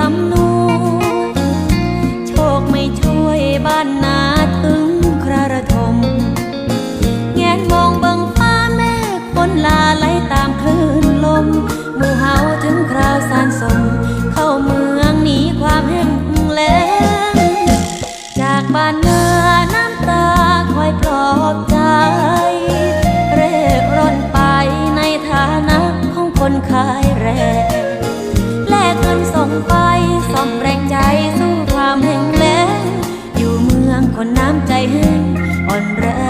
อำนวยโชคไม่ช่วยบ้านนาถึงคราระทม แงนมองบังฟ้าแม่คนลาไหลตามคลื่นลมหมู่เฮาถึงคราวสานสม เข้าเมืองหนีความแห้งแล้งจากบ้านนาน้ำตาคอยปลอบใจ เร่ร่อนไปในฐานะของคนขาย อยู่เมืองคนน้ำใจแห้งอ่อนแร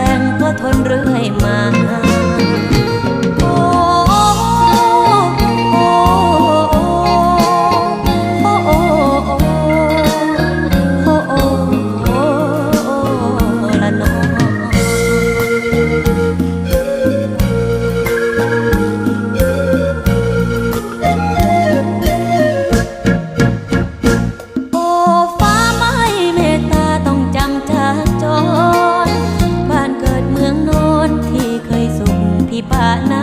pa na